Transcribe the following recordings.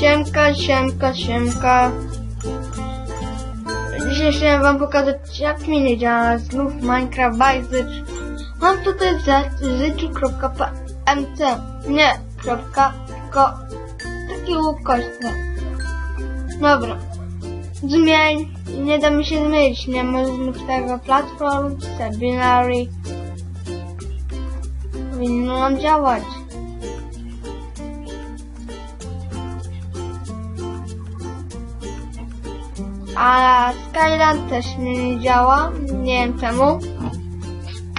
Siemka, siemka, siemka. Dzisiaj chciałem wam pokazać jak mi nie działa znów Minecraft Bajzycz. Mam tutaj zyciu.mc Nie, kropka, tylko taki ukośny. Dobra. Zmień. Nie da mi się zmienić. Nie ma znów tego platform, Sabinary. Powinno nam działać. A Skyland też nie działa. Nie wiem czemu.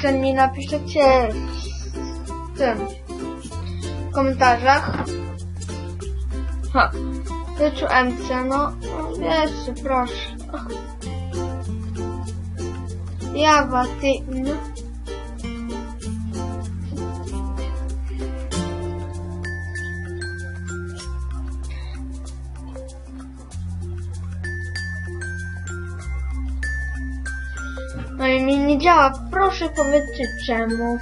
Czy mi napiszecie w tym w komentarzach. Ha. Wyczu MC, no, no jeszcze proszę. Jawa, ty, no. No i mi nie działa. Proszę powiedzcie czemu.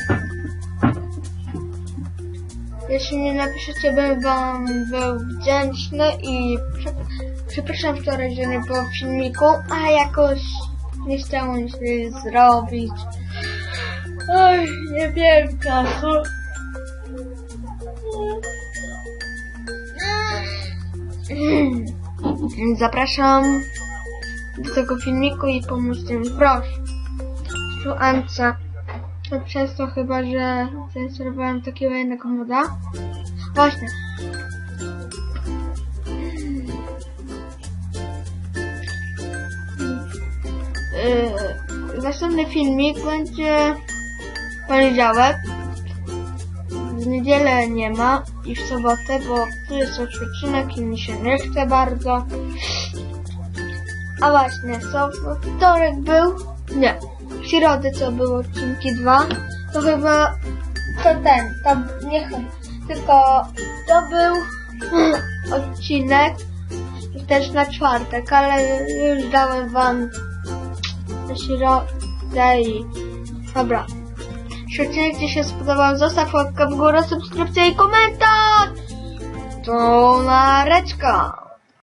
Jeśli nie napiszecie, bym wam był wdzięczny i prze, przepraszam wczoraj, że nie było filmiku, a jakoś nie chciało mi się zrobić. Oj, nie wiem czasu. Zapraszam do tego filmiku i pomóżcie mi, proszę. To przez to chyba, że zainstalowałem takiego jednego moda. Właśnie. Yy, następny filmik będzie poniedziałek. W niedzielę nie ma i w sobotę, bo tu jest odcinek i mi się nie chce bardzo. A właśnie, co w wtorek był? Nie. W środę co było odcinki dwa, to chyba to ten, to nie chyba, tylko to był odcinek też na czwartek, ale już dałem wam na środę i dobra. Jeśli Ci się spodobał, zostaw łapkę w górę, subskrypcję i komentarz! To nareczka!